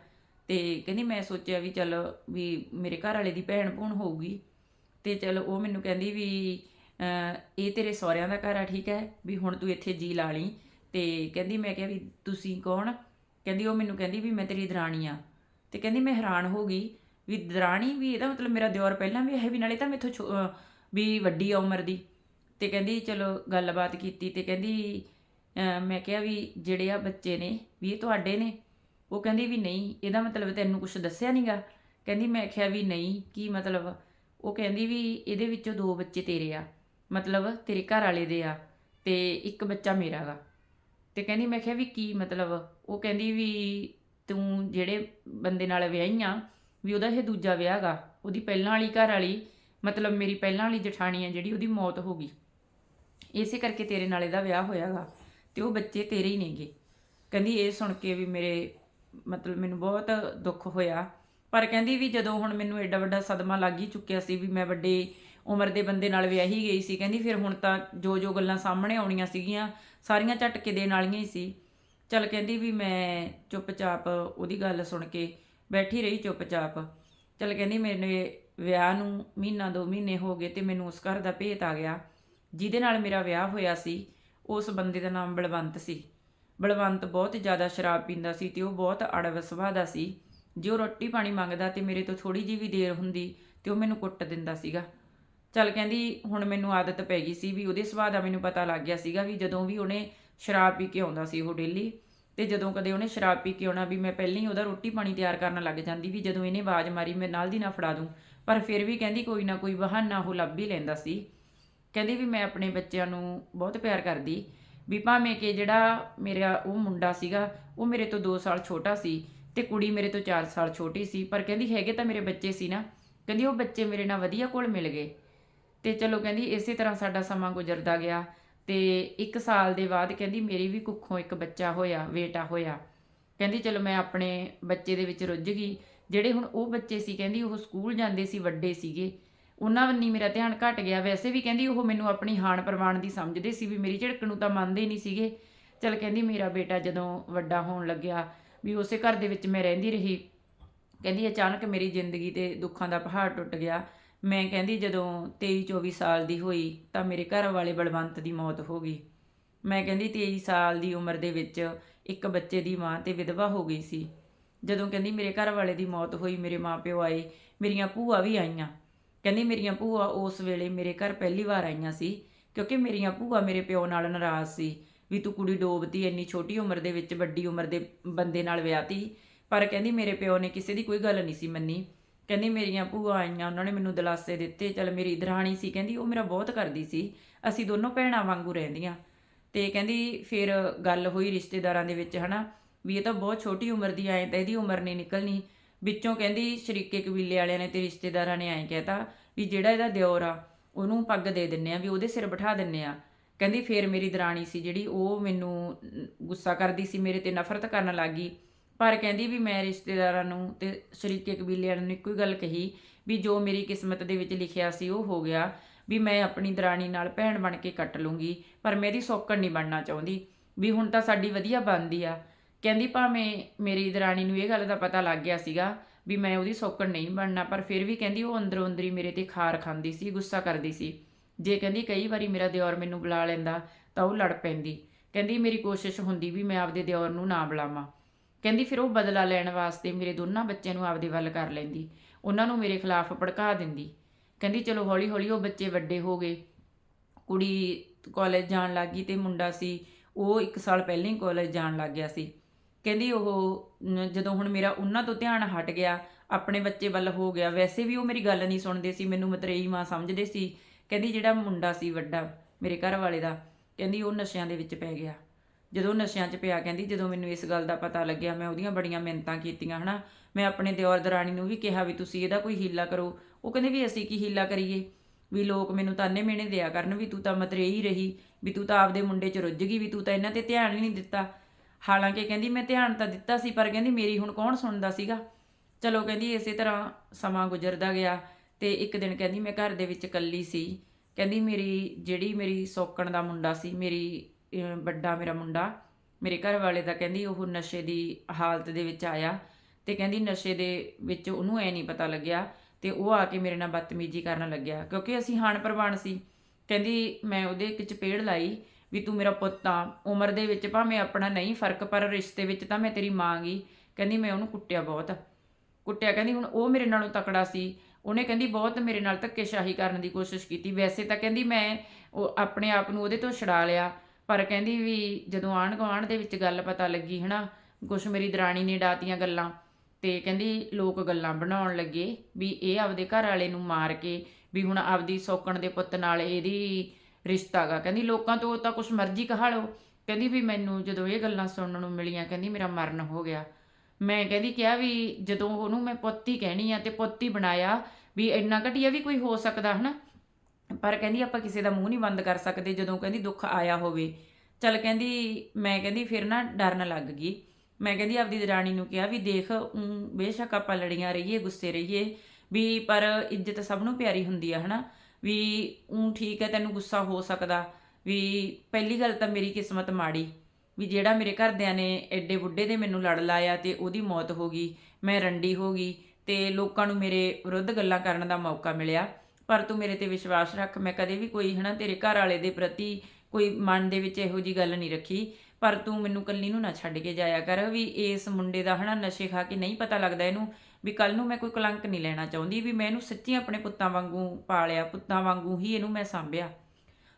ਤੇ ਕਹਿੰਦੀ ਮੈਂ ਸੋਚਿਆ ਵੀ ਚੱਲ ਵੀ ਮੇਰੇ ਘਰ ਵਾਲੇ ਦੀ ਭੈਣ ਭੂਣ ਹੋਊਗੀ। ਤੇ ਚਲ ਉਹ ਮੈਨੂੰ ਕਹਿੰਦੀ ਵੀ ਇਹ ਤੇਰੇ ਸਹੁਰਿਆਂ ਦਾ ਘਰ ਆ, ਠੀਕ ਹੈ? ਵੀ ਹੁਣ ਤੂੰ ਇੱਥੇ ਜੀ ਲਾ ਲਈ। ਤੇ ਕਹਿੰਦੀ ਮੈਂ ਕਿਹਾ ਵੀ ਤੁਸੀਂ ਕੌਣ? ਕਹਿੰਦੀ ਉਹ ਮੈਨੂੰ ਕਹਿੰਦੀ ਵੀ ਮੈਂ ਤੇਰੀ ਦਰਾਣੀ ਆ। ਤੇ ਕਹਿੰਦੀ ਮੈਂ ਹੈਰਾਨ ਹੋ ਗਈ ਵੀ ਦਰਾਣੀ ਵੀ ਇਹਦਾ ਮਤਲਬ ਮੇਰਾ ਦਿਓਰ ਪਹਿਲਾਂ ਵੀ ਇਹ ਵੀ ਨਾਲੇ ਤਾਂ ਮੇਥੋਂ ਛੋ- ਵੀ ਵੱਡੀ ਆ ਉਮਰ ਦੀ। ਤੇ ਕਹਿੰਦੀ ਚਲੋ ਗੱਲਬਾਤ ਕੀਤੀ ਤੇ ਕਹਿੰਦੀ ਮੈਂ ਕਿਹਾ ਵੀ ਜਿਹੜੇ ਆ ਬੱਚੇ ਨੇ, ਵੀ ਇਹ ਤੁਹਾਡੇ ਨੇ। ਉਹ ਕਹਿੰਦੀ ਵੀ ਨਹੀਂ, ਇਹਦਾ ਮਤਲਬ ਤੈਨੂੰ ਕੁਝ ਦੱਸਿਆ ਨਹੀਂਗਾ ਕਹਿੰਦੀ ਮੈਂ ਕਿਹਾ ਵੀ ਨਹੀਂ, ਕੀ ਮਤਲਬ? ਉਹ ਕਹਿੰਦੀ ਵੀ ਇਹਦੇ ਵਿੱਚੋਂ ਦੋ ਬੱਚੇ ਤੇਰੇ ਆ, ਮਤਲਬ ਤੇਰੇ ਘਰ ਵਾਲੇ ਦੇ ਆ ਤੇ ਇੱਕ ਬੱਚਾ ਮੇਰਾ ਗਾ। ਤੇ ਕਹਿੰਦੀ ਮੈਂ ਕਿਹਾ ਵੀ ਕੀ ਮਤਲਬ? ਉਹ ਕਹਿੰਦੀ ਵੀ ਤੂੰ ਜਿਹੜੇ ਬੰਦੇ ਨਾਲ ਵਿਆਹੀ ਆ, ਵੀ ਉਹਦਾ ਇਹ ਦੂਜਾ ਵਿਆਹ ਗਾ। ਉਹਦੀ ਪਹਿਲਾਂ ਵਾਲੀ ਘਰ ਵਾਲੀ, ਮਤਲਬ ਮੇਰੀ ਪਹਿਲਾਂ ਵਾਲੀ ਜਠਾਣੀ ਆ ਜਿਹੜੀ, ਉਹਦੀ ਮੌਤ ਹੋ ਗਈ। ਇਸੇ ਕਰਕੇ ਤੇਰੇ ਨਾਲ ਇਹਦਾ ਵਿਆਹ ਹੋਇਆਗਾ ਤੇ ਉਹ ਬੱਚੇ ਤੇਰੇ ਹੀ ਨੇਗੇ। ਕਹਿੰਦੀ ਇਹ ਸੁਣ ਕੇ ਵੀ ਮੇਰੇ ਮਤਲਬ ਮੈਨੂੰ ਬਹੁਤ ਦੁੱਖ ਹੋਇਆ। ਪਰ ਕਹਿੰਦੀ ਵੀ ਜਦੋਂ ਹੁਣ ਮੈਨੂੰ ਐਡਾ ਵੱਡਾ ਸਦਮਾ ਲੱਗ ਹੀ ਚੁੱਕਿਆ ਸੀ ਵੀ ਮੈਂ ਵੱਡੇ ਉਮਰ ਦੇ ਬੰਦੇ ਨਾਲ ਵਿਆਹੀ ਗਈ ਸੀ, ਕਹਿੰਦੀ ਫਿਰ ਹੁਣ ਤਾਂ ਜੋ ਜੋ ਗੱਲਾਂ ਸਾਹਮਣੇ ਆਉਣੀਆਂ ਸੀਗੀਆਂ, ਸਾਰੀਆਂ ਝਟਕੇ ਦੇਣ ਵਾਲੀਆਂ ਹੀ ਸੀ। ਚਲ ਕਹਿੰਦੀ ਵੀ ਮੈਂ ਚੁੱਪਚਾਪ ਉਹਦੀ ਗੱਲ ਸੁਣ ਕੇ ਬੈਠੀ ਰਹੀ ਚੁੱਪਚਾਪ। ਚਲ ਕਹਿੰਦੀ ਮੇਰੇ ਵਿਆਹ ਨੂੰ ਮਹੀਨਾ ਦੋ ਮਹੀਨੇ ਹੋ ਗਏ ਤੇ ਮੈਨੂੰ ਉਸ ਘਰ ਦਾ ਭੇਤ ਆ ਗਿਆ। ਜਿਹਦੇ ਨਾਲ ਮੇਰਾ ਵਿਆਹ ਹੋਇਆ ਸੀ ਉਸ ਬੰਦੇ ਦਾ ਨਾਮ ਬਲਵੰਤ ਸੀ। ਬਲਵੰਤ ਬਹੁਤ ਜ਼ਿਆਦਾ ਸ਼ਰਾਬ ਪੀਂਦਾ ਸੀ ਤੇ ਉਹ ਬਹੁਤ ਅੜਬ ਸੁਭਾਅ ਦਾ ਸੀ। ਜੇ ਉਹ ਰੋਟੀ ਪਾਣੀ ਮੰਗਦਾ ਤੇ ਮੇਰੇ ਤੋਂ ਥੋੜੀ ਜਿਹੀ ਵੀ ਦੇਰ ਹੁੰਦੀ ਤੇ ਉਹ ਮੈਨੂੰ ਕੁੱਟ ਦਿੰਦਾ ਸੀਗਾ। ਚੱਲ ਕਹਿੰਦੀ, ਹੁਣ ਮੈਨੂੰ ਆਦਤ ਪੈ ਗਈ ਸੀ ਵੀ ਉਹਦੇ ਸੁਭਾਅ ਦਾ ਮੈਨੂੰ ਪਤਾ ਲੱਗ ਗਿਆ ਸੀਗਾ ਵੀ ਜਦੋਂ ਵੀ ਉਹਨੇ ਸ਼ਰਾਬ ਪੀ ਕੇ ਆਉਂਦਾ ਸੀ ਉਹ ਡੇਲੀ ਤੇ ਜਦੋਂ ਕਦੇ ਉਹਨੇ ਸ਼ਰਾਬ ਪੀ ਕੇ ਆਉਣਾ ਵੀ ਮੈਂ ਪਹਿਲਾਂ ਹੀ ਉਹਦਾ ਰੋਟੀ ਪਾਣੀ ਤਿਆਰ ਕਰਨ ਲੱਗ ਜਾਂਦੀ ਵੀ ਜਦੋਂ ਇਹਨੇ ਆਵਾਜ਼ ਮਾਰੀ, ਮੈਂ ਨਾਲ ਦੀ ਨਾ ਫੜਾ ਦੂੰ। ਪਰ ਫਿਰ ਵੀ ਕਹਿੰਦੀ ਕੋਈ ਨਾ ਕੋਈ ਬਹਾਨਾ ਉਹ ਲੱਭ ਹੀ ਲੈਂਦਾ ਸੀ। ਕਹਿੰਦੀ ਵੀ ਮੈਂ ਆਪਣੇ ਬੱਚਿਆਂ ਨੂੰ ਬਹੁਤ ਪਿਆਰ ਕਰਦੀ, ਵੀ ਭਾਵੇਂ ਕਿ ਜਿਹੜਾ ਮੇਰਾ ਉਹ ਮੁੰਡਾ ਸੀਗਾ, ਉਹ ਮੇਰੇ ਤੋਂ 2 ਸਾਲ ਛੋਟਾ ਸੀ ਤੇ ਕੁੜੀ ਮੇਰੇ ਤੋਂ 4 ਸਾਲ ਛੋਟੀ ਸੀ, ਪਰ ਕਹਿੰਦੀ ਹੈਗੇ ਤਾਂ ਮੇਰੇ ਬੱਚੇ ਸੀ ਨਾ, ਕਹਿੰਦੀ ਉਹ ਬੱਚੇ ਮੇਰੇ ਨਾਲ ਵਧੀਆ ਕੋਲ ਮਿਲ ਗਏ। ਤੇ ਚਲੋ ਕਹਿੰਦੀ ਇਸੇ ਤਰ੍ਹਾਂ ਸਾਡਾ ਸਮਾਂ ਗੁਜ਼ਰਦਾ ਗਿਆ ਤੇ 1 ਸਾਲ ਦੇ ਬਾਅਦ ਕਹਿੰਦੀ ਮੇਰੀ ਵੀ ਕੁੱਖੋਂ ਇੱਕ ਬੱਚਾ ਹੋਇਆ, ਬੇਟਾ ਹੋਇਆ। ਕਹਿੰਦੀ ਚਲੋ ਮੈਂ ਆਪਣੇ ਬੱਚੇ ਦੇ ਵਿੱਚ ਰੁੱਝ ਗਈ, ਜਿਹੜੇ ਹੁਣ ਉਹ ਬੱਚੇ ਸੀ, ਕਹਿੰਦੀ ਉਹ ਸਕੂਲ ਜਾਂਦੇ ਸੀ, ਵੱਡੇ ਸੀਗੇ। ਉਹਨਾਂ ਵੱਲ ਮੇਰਾ ਧਿਆਨ ਘਟ ਗਿਆ। ਵੈਸੇ ਵੀ ਕਹਿੰਦੀ ਉਹ ਮੈਨੂੰ ਆਪਣੀ ਹਾਨ ਪ੍ਰਵਾਨ ਦੀ ਸਮਝਦੇ ਸੀ ਵੀ ਮੇਰੀ ਝੜਕ ਨੂੰ ਤਾਂ ਮੰਨਦੇ ਨਹੀਂ ਸੀਗੇ। ਚਲ ਕਹਿੰਦੀ ਮੇਰਾ ਬੇਟਾ ਜਦੋਂ ਵੱਡਾ ਹੋਣ ਲੱਗਿਆ ਵੀ ਉਸੇ ਘਰ ਦੇ ਵਿੱਚ ਮੈਂ ਰਹਿੰਦੀ ਰਹੀ। ਕਹਿੰਦੀ ਅਚਾਨਕ ਮੇਰੀ ਜ਼ਿੰਦਗੀ ਤੇ ਦੁੱਖਾਂ ਦਾ ਪਹਾੜ ਟੁੱਟ ਗਿਆ। ਮੈਂ ਕਹਿੰਦੀ ਜਦੋਂ 23 24 ਸਾਲ ਦੀ ਹੋਈ ਤਾਂ ਮੇਰੇ ਘਰ ਵਾਲੇ ਬਲਵੰਤ ਦੀ ਮੌਤ ਹੋ ਗਈ। ਮੈਂ ਕਹਿੰਦੀ 23 ਸਾਲ ਦੀ ਉਮਰ ਦੇ ਵਿੱਚ ਇੱਕ ਬੱਚੇ ਦੀ ਮਾਂ ਤੇ ਵਿਧਵਾ ਹੋ ਗਈ ਸੀ। ਜਦੋਂ ਕਹਿੰਦੀ ਮੇਰੇ ਘਰ ਵਾਲੇ ਦੀ ਮੌਤ ਹੋਈ, ਮੇਰੇ ਮਾਪਿਓ ਆਏ, ਮੇਰੀਆਂ ਭੂਆ ਵੀ ਆਈਆਂ। ਕਹਿੰਦੀ ਮੇਰੀਆਂ ਭੂਆ ਉਸ ਵੇਲੇ ਮੇਰੇ ਘਰ ਪਹਿਲੀ ਵਾਰ ਆਈਆਂ ਸੀ, ਕਿਉਂਕਿ ਮੇਰੀਆਂ ਭੂਆ ਮੇਰੇ ਪਿਓ ਨਾਲ ਨਾਰਾਜ਼ ਸੀ ਵੀ ਤੂੰ ਕੁੜੀ ਡੋਬਤੀ, ਇੰਨੀ ਛੋਟੀ ਉਮਰ ਦੇ ਵਿੱਚ, ਵੱਡੀ ਉਮਰ ਦੇ ਬੰਦੇ ਨਾਲ ਵਿਆਹਤੀ। ਪਰ ਕਹਿੰਦੀ ਮੇਰੇ ਪਿਓ ਨੇ ਕਿਸੇ ਦੀ ਕੋਈ ਗੱਲ ਨਹੀਂ ਸੀ ਮੰਨੀ। ਕਹਿੰਦੀ ਮੇਰੀਆਂ ਭੂਆ ਆਈਆਂ, ਉਹਨਾਂ ਨੇ ਮੈਨੂੰ ਦਿਲਾਸੇ ਦਿੱਤੇ, ਚਲ ਮੇਰੀ ਦਰਾਣੀ ਸੀ, ਕਹਿੰਦੀ ਉਹ ਮੇਰਾ ਬਹੁਤ ਕਰਦੀ ਸੀ, ਅਸੀਂ ਦੋਨੋਂ ਭੈਣਾਂ ਵਾਂਗੂ ਰਹਿੰਦੀਆਂ। ਤੇ ਕਹਿੰਦੀ ਫਿਰ ਗੱਲ ਹੋਈ ਰਿਸ਼ਤੇਦਾਰਾਂ ਦੇ ਵਿੱਚ, ਹਨਾ, ਵੀ ਇਹ ਤਾਂ ਬਹੁਤ ਛੋਟੀ ਉਮਰ ਦੀ ਆਏ ਤਾਂ ਇਹਦੀ ਉਮਰ ਨਹੀਂ ਨਿਕਲਣੀ। ਵਿੱਚੋਂ ਕਹਿੰਦੀ, ਸ਼ਰੀਕੇ ਕਬੀਲੇ ਵਾਲਿਆਂ ਨੇ ਤੇ ਰਿਸ਼ਤੇਦਾਰਾਂ ਨੇ ਐਂ ਕਹਿਤਾ ਵੀ ਜਿਹੜਾ ਇਹਦਾ ਦਿਓਰ ਆ, ਉਹਨੂੰ ਪੱਗ ਦੇ ਦਿੰਨੇ ਆ, ਵੀ ਉਹਦੇ ਸਿਰ ਬਿਠਾ ਦਿੰਨੇ ਆ। ਕਹਿੰਦੀ, ਫੇਰ ਮੇਰੀ ਦਰਾਣੀ ਸੀ ਜਿਹੜੀ, ਉਹ ਮੈਨੂੰ ਗੁੱਸਾ ਕਰਦੀ ਸੀ, ਮੇਰੇ ਤੇ ਨਫ਼ਰਤ ਕਰਨ ਲੱਗੀ। ਪਰ ਕਹਿੰਦੀ ਵੀ ਮੈਂ ਰਿਸ਼ਤੇਦਾਰਾਂ ਨੂੰ ਤੇ ਸ਼ਰੀਕੇ ਕਬੀਲੇ ਵਾਲਿਆਂ ਨੂੰ ਇੱਕੋ ਹੀ ਗੱਲ ਕਹੀ ਵੀ ਜੋ ਮੇਰੀ ਕਿਸਮਤ ਦੇ ਵਿੱਚ ਲਿਖਿਆ ਸੀ, ਉਹ ਹੋ ਗਿਆ ਵੀ ਮੈਂ ਆਪਣੀ ਦਰਾਣੀ ਨਾਲ ਭੈਣ ਬਣ ਕੇ ਕੱਟ ਲੂੰਗੀ, ਪਰ ਮੈਂ ਇਹਦੀ ਸੌਕਣ ਨਹੀਂ ਬਣਨਾ ਚਾਹੁੰਦੀ। ਵੀ ਹੁਣ ਤਾਂ ਸਾਡੀ ਵਧੀਆ ਬਣਦੀ ਆ। ਕਹਿੰਦੀ ਭਾਵੇਂ ਮੇਰੀ ਦਰਾਣੀ ਨੂੰ ਇਹ ਗੱਲ ਦਾ ਪਤਾ ਲੱਗ ਗਿਆ ਸੀਗਾ ਵੀ ਮੈਂ ਉਹਦੀ ਸੌਕਣ ਨਹੀਂ ਬਣਨਾ, ਪਰ ਫਿਰ ਵੀ ਕਹਿੰਦੀ ਉਹ ਅੰਦਰੋਂ ਅੰਦਰੀ ਮੇਰੇ ਤੇ ਖਾਰ ਖਾਂਦੀ ਸੀ, ਗੁੱਸਾ ਕਰਦੀ ਸੀ। ਜੇ ਕਹਿੰਦੀ ਕਈ ਵਾਰੀ ਮੇਰਾ ਦਿਓਰ ਮੈਨੂੰ ਬੁਲਾ ਲੈਂਦਾ ਤਾਂ ਉਹ ਲੜ ਪੈਂਦੀ। ਕਹਿੰਦੀ ਮੇਰੀ ਕੋਸ਼ਿਸ਼ ਹੁੰਦੀ ਵੀ ਮੈਂ ਆਪਦੇ ਦਿਓਰ ਨੂੰ ਨਾ ਬੁਲਾਵਾਂ। ਕਹਿੰਦੀ ਫਿਰ ਉਹ ਬਦਲਾ ਲੈਣ ਵਾਸਤੇ ਮੇਰੇ ਦੋਨਾਂ ਬੱਚਿਆਂ ਨੂੰ ਆਪਦੇ ਵੱਲ ਕਰ ਲੈਂਦੀ। ਉਹਨਾਂ ਨੂੰ ਮੇਰੇ ਖਿਲਾਫ ਭੜਕਾ ਦਿੰਦੀ। ਕਹਿੰਦੀ ਚਲੋ ਹੌਲੀ ਹੌਲੀ ਉਹ ਬੱਚੇ ਵੱਡੇ ਹੋ ਗਏ। ਕੁੜੀ ਕਾਲਜ ਜਾਣ ਲੱਗੀ ਤੇ ਮੁੰਡਾ ਸੀ, ਉਹ 1 ਸਾਲ ਪਹਿਲਾਂ ਹੀ ਕਾਲਜ ਜਾਣ ਲੱਗ ਗਿਆ ਸੀ। ਕਹਿੰਦੀ ਉਹ ਜਦੋਂ ਹੁਣ ਮੇਰਾ ਉਹਨਾਂ ਤੋਂ ਧਿਆਨ ਹਟ ਗਿਆ, ਆਪਣੇ ਬੱਚੇ ਵੱਲ ਹੋ ਗਿਆ, ਵੈਸੇ ਵੀ ਉਹ ਮੇਰੀ ਗੱਲ ਨਹੀਂ ਸੁਣਦੇ ਸੀ, ਮੈਨੂੰ ਮਤਰੇਈ ਮਾਂ ਸਮਝਦੇ ਸੀ। ਕਹਿੰਦੀ ਜਿਹੜਾ ਮੁੰਡਾ ਸੀ ਵੱਡਾ, ਮੇਰੇ ਘਰ ਵਾਲੇ ਦਾ, ਕਹਿੰਦੀ ਉਹ ਨਸ਼ਿਆਂ ਦੇ ਵਿੱਚ ਪੈ ਗਿਆ। ਜਦੋਂ ਨਸ਼ਿਆਂ 'ਚ ਪਿਆ, ਕਹਿੰਦੀ ਜਦੋਂ ਮੈਨੂੰ ਇਸ ਗੱਲ ਦਾ ਪਤਾ ਲੱਗਿਆ, ਮੈਂ ਉਹਦੀਆਂ ਬੜੀਆਂ ਮਿਹਨਤਾਂ ਕੀਤੀਆਂ, ਹਨਾ। ਮੈਂ ਆਪਣੇ ਦਿਓਰ ਦਰਾਣੀ ਨੂੰ ਵੀ ਕਿਹਾ ਵੀ ਤੁਸੀਂ ਇਹਦਾ ਕੋਈ ਹੀਲਾ ਕਰੋ। ਉਹ ਕਹਿੰਦੇ ਵੀ ਅਸੀਂ ਕੀ ਹੀਲਾ ਕਰੀਏ? ਵੀ ਲੋਕ ਮੈਨੂੰ ਤਾਨੇ ਮਿਹਣੇ ਦਿਆ ਕਰਨ ਵੀ ਤੂੰ ਤਾਂ ਮਤਰੇਈ ਰਹੀ, ਵੀ ਤੂੰ ਤਾਂ ਆਪਦੇ ਮੁੰਡੇ 'ਚ ਰੁੱਝ ਗਈ, ਵੀ ਤੂੰ ਤਾਂ ਇਹਨਾਂ ਤੇ ਧਿਆਨ ਹੀ ਨਹੀਂ ਦਿੱਤਾ। ਹਾਲਾਂਕਿ ਕਹਿੰਦੀ ਮੈਂ ਧਿਆਨ ਤਾਂ ਦਿੱਤਾ ਸੀ, ਪਰ ਕਹਿੰਦੀ ਮੇਰੀ ਹੁਣ ਕੌਣ ਸੁਣਦਾ ਸੀਗਾ? ਚਲੋ ਕਹਿੰਦੀ ਇਸੇ ਤਰ੍ਹਾਂ ਸਮਾਂ ਗੁਜ਼ਰਦਾ ਗਿਆ ਤੇ ਇੱਕ ਦਿਨ ਕਹਿੰਦੀ ਮੈਂ ਘਰ ਦੇ ਵਿੱਚ ਇਕੱਲੀ ਸੀ। ਕਹਿੰਦੀ ਮੇਰੀ ਜਿਹੜੀ ਮੇਰੀ ਸੌਕਣ ਦਾ ਮੁੰਡਾ ਸੀ, ਮੇਰੀ ਵੱਡਾ ਮੇਰਾ ਮੁੰਡਾ, ਮੇਰੇ ਘਰ ਵਾਲੇ ਦਾ ਕਹਿੰਦੀ ਉਹ ਨਸ਼ੇ ਦੀ ਹਾਲਤ ਦੇ ਵਿੱਚ ਆਇਆ ਤੇ ਕਹਿੰਦੀ ਨਸ਼ੇ ਦੇ ਵਿੱਚ ਉਹਨੂੰ ਐ ਨਹੀਂ ਪਤਾ ਲੱਗਿਆ ਤੇ ਉਹ ਆ ਕੇ ਮੇਰੇ ਨਾਲ ਬਦਤਮੀਜ਼ੀ ਕਰਨ ਲੱਗਿਆ ਕਿਉਂਕਿ ਅਸੀਂ ਹਾਣ ਪ੍ਰਵਾਨ ਸੀ। ਕਹਿੰਦੀ ਮੈਂ ਉਹਦੇ ਇੱਕ ਚਪੇੜ ਲਾਈ ਵੀ ਤੂੰ ਮੇਰਾ ਪੁੱਤ ਆ। ਉਮਰ ਦੇ ਵਿੱਚ ਭਾਵੇਂ ਆਪਣਾ ਨਹੀਂ ਫ਼ਰਕ, ਪਰ ਰਿਸ਼ਤੇ ਵਿੱਚ ਤਾਂ ਮੈਂ ਤੇਰੀ ਮਾਂ ਗਈ ਕਹਿੰਦੀ ਮੈਂ ਉਹਨੂੰ ਕੁੱਟਿਆ ਬਹੁਤ। ਕੁੱਟਿਆ, ਕਹਿੰਦੀ ਹੁਣ ਉਹ ਮੇਰੇ ਨਾਲੋਂ ਤਕੜਾ ਸੀ। ਉਹਨੇ ਕਹਿੰਦੀ ਬਹੁਤ ਮੇਰੇ ਨਾਲ ਧੱਕੇਸ਼ਾਹੀ ਕਰਨ ਦੀ ਕੋਸ਼ਿਸ਼ ਕੀਤੀ। ਵੈਸੇ ਤਾਂ ਕਹਿੰਦੀ ਮੈਂ ਉਹ ਆਪਣੇ ਆਪ ਨੂੰ ਉਹਦੇ ਤੋਂ ਛੁਡਾ ਲਿਆ। ਪਰ ਕਹਿੰਦੀ ਵੀ ਜਦੋਂ ਆਂਢ ਗੁਆਂਢ ਦੇ ਵਿੱਚ ਗੱਲ ਪਤਾ ਲੱਗੀ, ਹਨਾ, ਕੁਛ ਮੇਰੀ ਦਰਾਣੀ ਨੇ ਡਾਤੀਆਂ ਗੱਲਾਂ ਤੇ ਕਹਿੰਦੀ ਲੋਕ ਗੱਲਾਂ ਬਣਾਉਣ ਲੱਗੇ ਵੀ ਇਹ ਆਪਦੇ ਘਰ ਵਾਲੇ ਨੂੰ ਮਾਰ ਕੇ, ਵੀ ਹੁਣ ਆਪਦੀ ਸੌਕਣ ਦੇ ਪੁੱਤ ਨਾਲ ਇਹਦੀ ਰਿਸ਼ਤਾ ਗਾ। ਕਹਿੰਦੀ, ਲੋਕਾਂ ਤੋਂ ਤਾਂ ਕੁਛ ਮਰਜ਼ੀ ਕਹਾ ਲਓ। ਕਹਿੰਦੀ, ਵੀ ਮੈਨੂੰ ਜਦੋਂ ਇਹ ਗੱਲਾਂ ਸੁਣਨ ਨੂੰ ਮਿਲੀਆਂ, ਕਹਿੰਦੀ, ਮੇਰਾ ਮਰਨ ਹੋ ਗਿਆ। ਮੈਂ ਕਹਿੰਦੀ, ਕਿਹਾ ਵੀ ਜਦੋਂ ਉਹਨੂੰ ਮੈਂ ਪੁੱਤ ਕਹਿਣੀ ਆ ਤੇ ਪੁੱਤ ਬਣਾਇਆ ਵੀ ਇੰਨਾ ਘਟੀਆ ਵੀ ਕੋਈ ਹੋ ਸਕਦਾ, ਹਨਾ? ਪਰ ਕਹਿੰਦੀ, ਆਪਾਂ ਕਿਸੇ ਦਾ ਮੂੰਹ ਨਹੀਂ ਬੰਦ ਕਰ ਸਕਦੇ ਜਦੋਂ ਕਹਿੰਦੀ ਦੁੱਖ ਆਇਆ ਹੋਵੇ। ਚੱਲ ਕਹਿੰਦੀ, ਮੈਂ ਕਹਿੰਦੀ, ਫਿਰ ਨਾ ਡਰਨ ਲੱਗ ਗਈ। ਮੈਂ ਕਹਿੰਦੀ, ਆਪਦੀ ਦਰਾਣੀ ਨੂੰ ਕਿਹਾ ਵੀ ਦੇਖ ਊਂ ਬੇਸ਼ੱਕ ਆਪਾਂ ਲੜੀਆਂ ਰਹੀਏ, ਗੁੱਸੇ ਰਹੀਏ, ਵੀ ਪਰ ਇੱਜ਼ਤ ਸਭ ਨੂੰ ਪਿਆਰੀ ਹੁੰਦੀ ਆ, ਹਨਾ? ਵੀ ਊਂ ਠੀਕ ਹੈ, ਤੈਨੂੰ ਗੁੱਸਾ ਹੋ ਸਕਦਾ। ਵੀ ਪਹਿਲੀ ਗੱਲ ਤਾਂ ਮੇਰੀ ਕਿਸਮਤ ਮਾੜੀ। ਵੀ ਜਿਹੜਾ ਮੇਰੇ ਘਰਦਿਆਂ ਨੇ ਐਡੇ ਬੁੱਢੇ ਦੇ ਮੈਨੂੰ ਲੜ ਲਾਇਆ ਤੇ ਉਹਦੀ ਮੌਤ ਹੋ ਗਈ, ਮੈਂ ਰੰਡੀ ਹੋ ਗਈ ਤੇ ਲੋਕਾਂ ਨੂੰ ਮੇਰੇ ਵਿਰੁੱਧ ਗੱਲਾਂ ਕਰਨ ਦਾ ਮੌਕਾ ਮਿਲਿਆ। ਪਰ ਤੂੰ ਮੇਰੇ ਤੇ ਵਿਸ਼ਵਾਸ ਰੱਖ, ਮੈਂ ਕਦੇ ਵੀ ਕੋਈ, ਹਨਾ, ਤੇਰੇ ਘਰ ਵਾਲੇ ਦੇ ਪ੍ਰਤੀ ਕੋਈ ਮਨ ਦੇ ਵਿੱਚ ਇਹੋ ਜੀ ਗੱਲ ਨਹੀਂ ਰੱਖੀ। ਪਰ ਤੂੰ ਮੈਨੂੰ ਕੱਲੀ ਨੂੰ ਨਾ ਛੱਡ ਕੇ ਜਾਇਆ ਕਰ ਵੀ ਇਸ ਮੁੰਡੇ ਦਾ, ਹਨਾ, ਨਸ਼ੇ ਖਾ ਕੇ ਨਹੀਂ ਪਤਾ ਲੱਗਦਾ ਇਹਨੂੰ ਵੀ ਕੱਲ ਨੂੰ ਮੈਂ ਕੋਈ ਕਲੰਕ ਨਹੀਂ ਲੈਣਾ ਚਾਹੁੰਦੀ, ਵੀ ਮੈਂ ਇਹਨੂੰ ਸੱਚੀ ਆਪਣੇ ਪੁੱਤਾਂ ਵਾਂਗੂ ਪਾਲਿਆ, ਪੁੱਤਾਂ ਵਾਂਗੂ ਹੀ ਇਹਨੂੰ ਮੈਂ ਸਾਂਭਿਆ।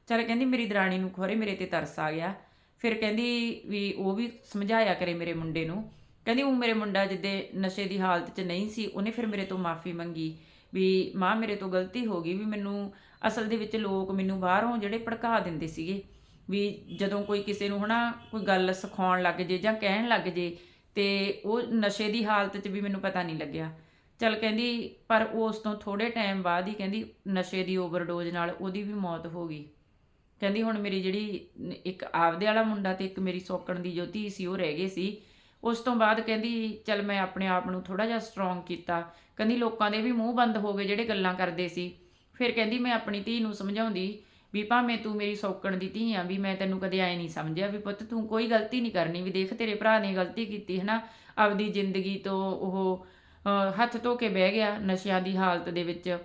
ਚਲ ਕਹਿੰਦੀ ਮੇਰੀ ਦਰਾਣੀ ਨੂੰ ਖੋਰੇ, ਮੇਰੇ ਤੇ ਤਰਸ ਆ ਗਿਆ। ਫਿਰ ਕਹਿੰਦੀ ਵੀ ਉਹ ਵੀ ਸਮਝਾਇਆ ਕਰੇ ਮੇਰੇ ਮੁੰਡੇ ਨੂੰ। ਕਹਿੰਦੀ ਉਹ ਮੇਰੇ ਮੁੰਡਾ ਜਿੱਦੇ ਨਸ਼ੇ ਦੀ ਹਾਲਤ 'ਚ ਨਹੀਂ ਸੀ, ਉਹਨੇ ਫਿਰ ਮੇਰੇ ਤੋਂ ਮਾਫੀ ਮੰਗੀ ਵੀ ਮਾਂ ਮੇਰੇ ਤੋਂ ਗਲਤੀ ਹੋ ਗਈ, ਵੀ ਮੈਨੂੰ ਅਸਲ ਦੇ ਵਿੱਚ ਲੋਕ ਮੈਨੂੰ ਬਾਹਰੋਂ ਜਿਹੜੇ ਭੜਕਾ ਦਿੰਦੇ ਸੀਗੇ, ਵੀ ਜਦੋਂ ਕੋਈ ਕਿਸੇ ਨੂੰ ਹਨਾ ਕੋਈ ਗੱਲ ਸਿਖਾਉਣ ਲੱਗ ਜੇ ਜਾਂ ਕਹਿਣ ਲੱਗ ਜੇ ਤੇ ਉਹ ਨਸ਼ੇ ਦੀ ਹਾਲਤ 'ਚ ਵੀ ਮੈਨੂੰ ਪਤਾ ਨਹੀਂ ਲੱਗਿਆ। ਚਲ ਕਹਿੰਦੀ, ਪਰ ਉਸ ਤੋਂ ਥੋੜੇ ਟਾਈਮ ਬਾਅਦ ਹੀ ਕਹਿੰਦੀ, ਨਸ਼ੇ ਦੀ ਓਵਰਡੋਜ਼ ਨਾਲ ਉਹਦੀ ਵੀ ਮੌਤ ਹੋ ਗਈ। ਕਹਿੰਦੀ, ਹੁਣ ਮੇਰੀ ਜਿਹੜੀ ਇੱਕ ਆਪਦੇ ਵਾਲਾ ਮੁੰਡਾ ਤੇ ਇੱਕ ਮੇਰੀ ਸੌਕਣ ਦੀ ਜੋ ਧੀ ਸੀ, ਉਹ ਰਹਿ ਗਏ ਸੀ। ਉਸ ਤੋਂ ਬਾਅਦ ਕਹਿੰਦੀ, ਚਲ ਮੈਂ ਆਪਣੇ ਆਪ ਨੂੰ ਥੋੜਾ ਜਿਹਾ ਸਟਰੋਂਗ ਕੀਤਾ। ਕਹਿੰਦੀ, ਲੋਕਾਂ ਦੇ ਵੀ ਮੂੰਹ ਬੰਦ ਹੋ ਗਏ ਜਿਹੜੇ ਗੱਲਾਂ ਕਰਦੇ ਸੀ। ਫਿਰ ਕਹਿੰਦੀ, ਮੈਂ ਆਪਣੀ ਧੀ ਨੂੰ ਸਮਝਾਉਂਦੀ ਵੀ ਭਾਵੇਂ ਤੂੰ ਮੇਰੀ ਸੌਕਣ ਦੀ ਧੀ ਆ, ਵੀ ਮੈਂ ਤੈਨੂੰ ਕਦੇ ਐ ਨਹੀਂ ਸਮਝਿਆ ਵੀ ਪੁੱਤ ਤੂੰ ਕੋਈ ਗਲਤੀ ਨਹੀਂ ਕਰਨੀ, ਵੀ ਦੇਖ ਤੇਰੇ ਭਰਾ ਨੇ ਗਲਤੀ ਕੀਤੀ ਹੈ ਨਾ ਆਪਦੀ ਜ਼ਿੰਦਗੀ ਤੋਂ ਉਹ ਹੱਥ ਧੋ ਕੇ ਬਹਿ ਗਿਆ ਨਸ਼ਿਆਂ ਦੀ ਹਾਲਤ ਦੇ ਵਿੱਚ।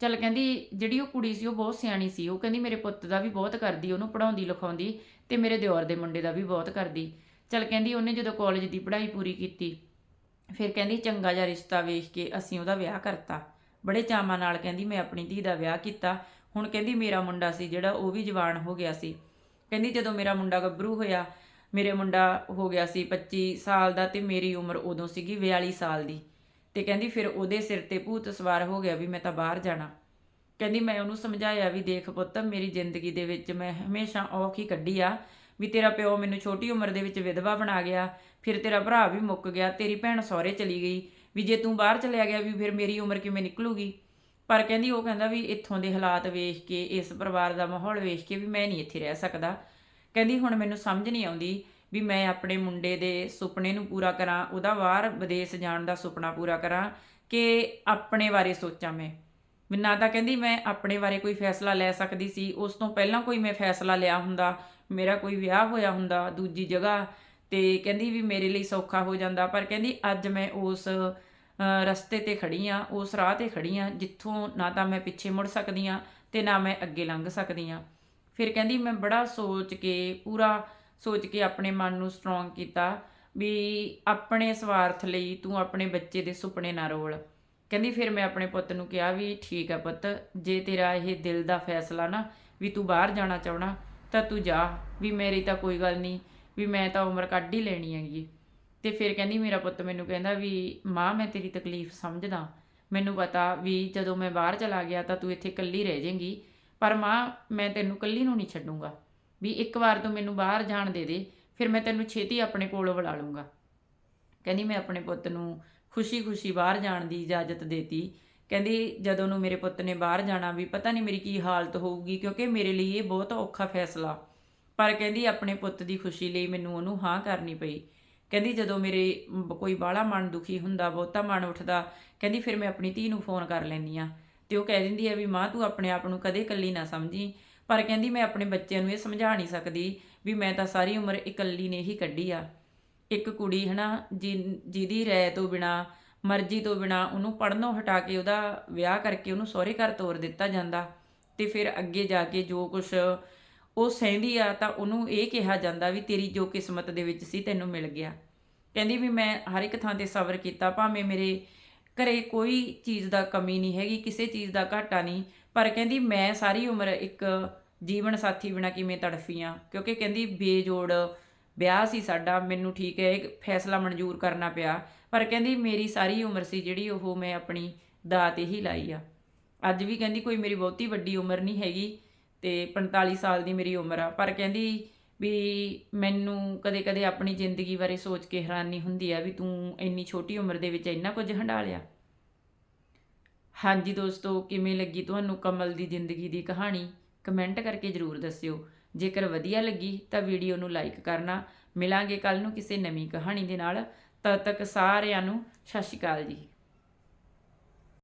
ਚੱਲ ਕਹਿੰਦੀ, ਜਿਹੜੀ ਉਹ ਕੁੜੀ ਸੀ ਉਹ ਬਹੁਤ ਸਿਆਣੀ ਸੀ, ਉਹ ਕਹਿੰਦੀ ਮੇਰੇ ਪੁੱਤ ਦਾ ਵੀ ਬਹੁਤ ਕਰਦੀ, ਉਹਨੂੰ ਪੜਾਉਂਦੀ ਲਿਖਾਉਂਦੀ ਤੇ ਮੇਰੇ ਦਿਓਰ ਦੇ ਮੁੰਡੇ ਦਾ ਵੀ ਬਹੁਤ ਕਰਦੀ। ਚੱਲ ਕਹਿੰਦੀ ਉਹਨੇ ਜਦੋਂ ਕਾਲਜ ਦੀ ਪੜ੍ਹਾਈ ਪੂਰੀ ਕੀਤੀ, ਫਿਰ ਕਹਿੰਦੀ ਚੰਗਾ ਜਿਹਾ ਰਿਸ਼ਤਾ ਵੇਖ ਕੇ ਅਸੀਂ ਉਹਦਾ ਵਿਆਹ ਕਰਤਾ। ਬੜੇ ਚਾਵਾਂ ਨਾਲ ਕਹਿੰਦੀ ਮੈਂ ਆਪਣੀ ਧੀ ਦਾ ਵਿਆਹ ਕੀਤਾ। ਹੁਣ ਕਹਿੰਦੀ ਮੇਰਾ ਮੁੰਡਾ ਸੀ ਜਿਹੜਾ ਉਹ ਵੀ ਜਵਾਨ ਹੋ ਗਿਆ ਸੀ। ਕਹਿੰਦੀ ਜਦੋਂ ਮੇਰਾ ਮੁੰਡਾ ਗੱਭਰੂ ਹੋਇਆ, ਮੇਰੇ ਮੁੰਡਾ ਹੋ ਗਿਆ ਸੀ 25 ਸਾਲ ਦਾ ਤੇ ਮੇਰੀ ਉਮਰ ਉਦੋਂ ਸੀਗੀ 42 ਸਾਲ ਦੀ। ਤੇ ਕਹਿੰਦੀ ਫਿਰ ਉਹਦੇ ਸਿਰ ਤੇ ਭੂਤ ਸਵਾਰ ਹੋ ਗਿਆ ਵੀ ਮੈਂ ਤਾਂ ਬਾਹਰ ਜਾਣਾ। ਕਹਿੰਦੀ ਮੈਂ ਉਹਨੂੰ ਸਮਝਾਇਆ ਵੀ ਦੇਖ ਪੁੱਤ, ਮੇਰੀ ਜ਼ਿੰਦਗੀ ਦੇ ਵਿੱਚ ਮੈਂ ਹਮੇਸ਼ਾ ਔਖ ਹੀ ਕੱਢੀ ਆ ਵੀ ਤੇਰਾ ਪਿਓ ਮੈਨੂੰ ਛੋਟੀ ਉਮਰ ਦੇ ਵਿੱਚ ਵਿਧਵਾ ਬਣਾ ਗਿਆ, ਫਿਰ ਤੇਰਾ ਭਰਾ ਵੀ ਮੁੱਕ ਗਿਆ, ਤੇਰੀ ਭੈਣ ਸਹੁਰੇ ਚਲੀ ਗਈ, ਵੀ ਜੇ ਤੂੰ ਬਾਹਰ ਚਲਿਆ ਗਿਆ ਵੀ ਫਿਰ ਮੇਰੀ ਉਮਰ ਕਿਵੇਂ ਨਿਕਲੂਗੀ? ਪਰ ਕਹਿੰਦੀ ਉਹ ਕਹਿੰਦਾ ਵੀ ਇੱਥੋਂ ਦੇ ਹਾਲਾਤ ਵੇਖ ਕੇ, ਇਸ ਪਰਿਵਾਰ ਦਾ ਮਾਹੌਲ ਵੇਖ ਕੇ ਵੀ ਮੈਂ ਨਹੀਂ ਇੱਥੇ ਰਹਿ ਸਕਦਾ। ਕਹਿੰਦੀ ਹੁਣ ਮੈਨੂੰ ਸਮਝ ਨਹੀਂ ਆਉਂਦੀ ਵੀ ਮੈਂ ਆਪਣੇ ਮੁੰਡੇ ਦੇ ਸੁਪਨੇ ਨੂੰ ਪੂਰਾ ਕਰਾਂ, ਉਹਦਾ ਬਾਹਰ ਵਿਦੇਸ਼ ਜਾਣ ਦਾ ਸੁਪਨਾ ਪੂਰਾ ਕਰਾਂ ਕਿ ਆਪਣੇ ਬਾਰੇ ਸੋਚਾਂ ਮੈਂ। ਨਾ ਤਾਂ ਕਹਿੰਦੀ ਮੈਂ ਆਪਣੇ ਬਾਰੇ ਕੋਈ ਫੈਸਲਾ ਲੈ ਸਕਦੀ ਸੀ, ਉਸ ਤੋਂ ਪਹਿਲਾਂ ਕੋਈ ਮੈਂ ਫੈਸਲਾ ਲਿਆ ਹੁੰਦਾ, ਮੇਰਾ ਕੋਈ ਵਿਆਹ ਹੋਇਆ ਹੁੰਦਾ ਦੂਜੀ ਜਗ੍ਹਾ ਤੇ ਕਹਿੰਦੀ ਵੀ ਮੇਰੇ ਲਈ ਸੌਖਾ ਹੋ ਜਾਂਦਾ, ਪਰ ਕਹਿੰਦੀ ਅੱਜ ਮੈਂ ਉਸ ਰਸਤੇ ਤੇ ਖੜੀ ਆ, ਉਸ ਰਾਹ ਤੇ ਖੜੀ ਆ, ਜਿੱਥੋਂ ਨਾ ਤਾਂ ਮੈਂ ਪਿੱਛੇ ਮੁੜ ਸਕਦੀ ਆ ਤੇ ਨਾ ਮੈਂ ਅੱਗੇ ਲੰਘ ਸਕਦੀ ਆ। ਫਿਰ ਕਹਿੰਦੀ ਮੈਂ ਬੜਾ ਸੋਚ ਕੇ, ਪੂਰਾ ਸੋਚ ਕੇ ਆਪਣੇ ਮਨ ਨੂੰ ਸਟਰੋਂਗ ਕੀਤਾ ਵੀ ਆਪਣੇ ਸਵਾਰਥ ਲਈ ਤੂੰ ਆਪਣੇ ਬੱਚੇ ਦੇ ਸੁਪਨੇ ਨਾ ਰੋਲ। ਕਹਿੰਦੀ ਫਿਰ ਮੈਂ ਆਪਣੇ ਪੁੱਤ ਨੂੰ ਕਿਹਾ ਵੀ ਠੀਕ ਆ ਪੁੱਤ, ਜੇ ਤੇਰਾ ਇਹ ਦਿਲ ਦਾ ਫੈਸਲਾ ਨਾ ਵੀ ਤੂੰ ਬਾਹਰ ਜਾਣਾ ਚਾਹਣਾ ਤਾਂ ਤੂੰ ਜਾ, ਵੀ ਮੇਰੀ ਤਾਂ ਕੋਈ ਗੱਲ ਨਹੀਂ, ਵੀ ਮੈਂ ਤਾਂ ਉਮਰ ਕੱਢ ਹੀ ਲੈਣੀ ਹੈਗੀ। ਤੇ ਫਿਰ ਕਹਿੰਦੀ ਮੇਰਾ ਪੁੱਤ ਮੈਨੂੰ ਕਹਿੰਦਾ ਵੀ ਮਾਂ, ਮੈਂ ਤੇਰੀ ਤਕਲੀਫ ਸਮਝਦਾ। ਮੈਨੂੰ ਪਤਾ ਵੀ ਜਦੋਂ ਮੈਂ ਬਾਹਰ ਚਲਾ ਗਿਆ ਤਾਂ ਤੂੰ ਇੱਥੇ ਇਕੱਲੀ ਰਹਿ ਜਾਏਂਗੀ। ਪਰ ਮਾਂ, ਮੈਂ ਤੈਨੂੰ ਇਕੱਲੀ ਨੂੰ ਨਹੀਂ ਛੱਡੂੰਗਾ। ਵੀ ਇੱਕ ਵਾਰ ਤੂੰ ਮੈਨੂੰ ਬਾਹਰ ਜਾਣ ਦੇ ਦੇ, ਫਿਰ ਮੈਂ ਤੈਨੂੰ ਛੇਤੀ ਆਪਣੇ ਕੋਲ ਬੁਲਾ ਲੂੰਗਾ ਕਹਿੰਦੀ ਮੈਂ ਆਪਣੇ ਪੁੱਤ ਨੂੰ ਖੁਸ਼ੀ-ਖੁਸ਼ੀ ਬਾਹਰ ਜਾਣ ਦੀ ਇਜਾਜ਼ਤ ਦੇਤੀ। ਕਹਿੰਦੀ ਜਦੋਂ ਨੂੰ ਮੇਰੇ ਪੁੱਤ ਨੇ ਬਾਹਰ ਜਾਣਾ ਵੀ ਪਤਾ ਨਹੀਂ ਮੇਰੀ ਕੀ ਹਾਲਤ ਹੋਊਗੀ, ਕਿਉਂਕਿ ਮੇਰੇ ਲਈ ਇਹ ਬਹੁਤ ਔਖਾ ਫੈਸਲਾ। ਪਰ ਕਹਿੰਦੀ ਆਪਣੇ ਪੁੱਤ ਦੀ ਖੁਸ਼ੀ ਲਈ ਮੈਨੂੰ ਉਹਨੂੰ ਹਾਂ ਕਰਨੀ ਪਈ। ਕਹਿੰਦੀ ਜਦੋਂ ਮੇਰੇ ਕੋਈ ਬਾਹਲਾ ਮਨ ਦੁਖੀ ਹੁੰਦਾ, ਬਹੁਤਾ ਮਨ ਉੱਠਦਾ, ਕਹਿੰਦੀ ਫਿਰ ਮੈਂ ਆਪਣੀ ਧੀ ਨੂੰ ਫੋਨ ਕਰ ਲੈਂਦੀ ਆ ਤੇ ਉਹ ਕਹਿ ਦਿੰਦੀ ਆ ਵੀ ਮਾਂ, ਤੂੰ ਆਪਣੇ ਆਪ ਨੂੰ ਕਦੇ ਇਕੱਲੀ ਨਾ ਸਮਝੀ। ਪਰ ਕਹਿੰਦੀ ਮੈਂ ਆਪਣੇ ਬੱਚਿਆਂ ਨੂੰ ਇਹ ਸਮਝਾ ਨਹੀਂ ਸਕਦੀ ਵੀ ਮੈਂ ਤਾਂ ਸਾਰੀ ਉਮਰ ਇਕੱਲੀ ਨੇ ਹੀ ਕੱਢੀ ਆ। ਇੱਕ ਕੁੜੀ ਹਨਾ, ਜਿ- ਜਿਹਦੀ ਰਾਏ ਤੋਂ ਬਿਨਾ, ਮਰਜ਼ੀ ਤੋਂ ਬਿਨਾ ਉਹਨੂੰ ਪੜਨੋਂ ਹਟਾ ਕੇ ਉਹਦਾ ਵਿਆਹ ਕਰਕੇ ਉਹਨੂੰ ਸਹੁਰੇ ਘਰ ਤੋਰ ਦਿੱਤਾ ਜਾਂਦਾ। ਤੇ ਫਿਰ ਅੱਗੇ ਜਾ ਕੇ ਜੋ ਕੁਝ ਉਹ ਸਹਿੰਦੀ ਆ ਤਾਂ ਉਹਨੂੰ ਇਹ ਕਿਹਾ ਜਾਂਦਾ ਵੀ ਤੇਰੀ ਜੋ ਕਿਸਮਤ ਦੇ ਵਿੱਚ ਸੀ ਤੈਨੂੰ ਮਿਲ ਗਿਆ। ਕਹਿੰਦੀ ਵੀ ਮੈਂ ਹਰ ਇੱਕ ਥਾਂ ਤੇ ਸਬਰ ਕੀਤਾ, ਭਾਵੇਂ ਮੇਰੇ ਘਰੇ ਕੋਈ ਚੀਜ਼ ਦਾ ਕਮੀ ਨਹੀਂ ਹੈਗੀ, ਕਿਸੇ ਚੀਜ਼ ਦਾ ਘਾਟਾ ਨਹੀਂ, ਪਰ ਕਹਿੰਦੀ ਮੈਂ ਸਾਰੀ ਉਮਰ ਇੱਕ ਜੀਵਨ ਸਾਥੀ ਬਿਨਾ ਕਿਵੇਂ ਤੜਫੀ ਤੜਫੀਆਂ ਕਿਉਂਕਿ ਕਹਿੰਦੀ ਬੇਜੋੜ ਵਿਆਹ ਸੀ ਸਾਡਾ, ਮੈਨੂੰ ਠੀਕ ਹੈ ਇਹ ਫੈਸਲਾ ਮਨਜ਼ੂਰ ਕਰਨਾ ਪਿਆ, ਪਰ ਕਹਿੰਦੀ ਮੇਰੀ ਸਾਰੀ ਉਮਰ ਸੀ ਜਿਹੜੀ ਉਹ ਮੈਂ ਆਪਣੀ ਦਾਤ ਹੀ ਲਾਈ ਆ। ਅੱਜ ਵੀ ਕਹਿੰਦੀ ਕੋਈ ਮੇਰੀ ਬਹੁਤੀ ਵੱਡੀ ਉਮਰ ਨਹੀਂ ਹੈਗੀ ਤੇ 45 ਸਾਲ ਦੀ ਮੇਰੀ ਉਮਰ ਆ। ਪਰ ਕਹਿੰਦੀ ਵੀ ਮੈਨੂੰ ਕਦੇ-ਕਦੇ ਆਪਣੀ ਜ਼ਿੰਦਗੀ ਬਾਰੇ ਸੋਚ ਕੇ ਹੈਰਾਨੀ ਹੁੰਦੀ ਆ ਵੀ ਤੂੰ ਇੰਨੀ ਛੋਟੀ ਉਮਰ ਦੇ ਵਿੱਚ ਇੰਨਾ ਕੁਝ ਹੰਡਾ ਲਿਆ ਹਾਂਜੀ ਦੋਸਤੋ, ਕਿਵੇਂ ਲੱਗੀ ਤੁਹਾਨੂੰ ਕਮਲ ਦੀ ਜ਼ਿੰਦਗੀ ਦੀ ਕਹਾਣੀ? ਕਮੈਂਟ ਕਰਕੇ ਜਰੂਰ ਦੱਸਿਓ। ਜੇਕਰ ਵਧੀਆ ਲੱਗੀ ਤਾਂ ਵੀਡੀਓ ਨੂੰ ਲਾਈਕ ਕਰਨਾ। ਮਿਲਾਂਗੇ ਕੱਲ ਨੂੰ ਕਿਸੇ ਨਵੀਂ ਕਹਾਣੀ ਦੇ ਨਾਲ। ਤਦ ਤੱਕ ਸਾਰਿਆਂ ਨੂੰ ਸਤਿ ਸ਼੍ਰੀ ਅਕਾਲ ਜੀ।